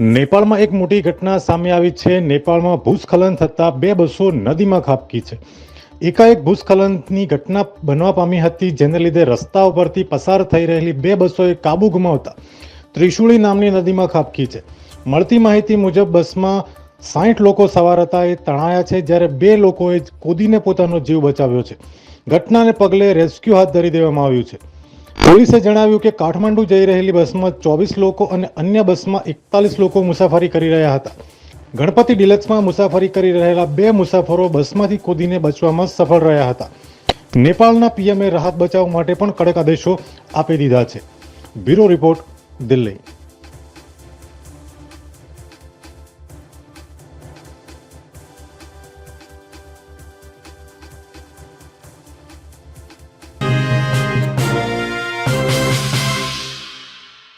નેપાળમાં એક મોટી ઘટના સામે આવી છે. નેપાળમાં ભૂસ્ખલન થતાં બે બસો નદીમાં ખાબકી છે. એકાએક ભૂસ્ખલનની ઘટના બનવા પામી હતી, જેને લીધે રસ્તા ઉપરથી પસાર થઈ રહેલી બે બસોએ કાબુ ગુમાવતા ત્રિશુળી નામની નદીમાં ખાબકી છે. મળતી માહિતી મુજબ, બસમાં સાઠ લોકો સવાર હતા. એ તણાયા છે, જ્યારે બે લોકોએ કૂદીને પોતાનો જીવ બચાવ્યો છે. ઘટનાને પગલે રેસ્ક્યુ હાથ ધરી દેવામાં આવ્યું છે. પોલીસે જણાવ્યું કે કાઠમાંડુ જઈ રહેલી બસમાં ચોવીસ લોકો અને અન્ય બસમાં એકતાલીસ લોકો મુસાફરી કરી રહ્યા હતા. ગણપતિ ડિલક્સમાં મુસાફરી કરી રહેલા બે મુસાફરો બસમાંથી કૂદીને બચવામાં સફળ રહ્યા હતા. નેપાળના પીએમએ રાહત બચાવ માટે પણ કડક આદેશો આપી દીધા છે. Bureau report Delhi.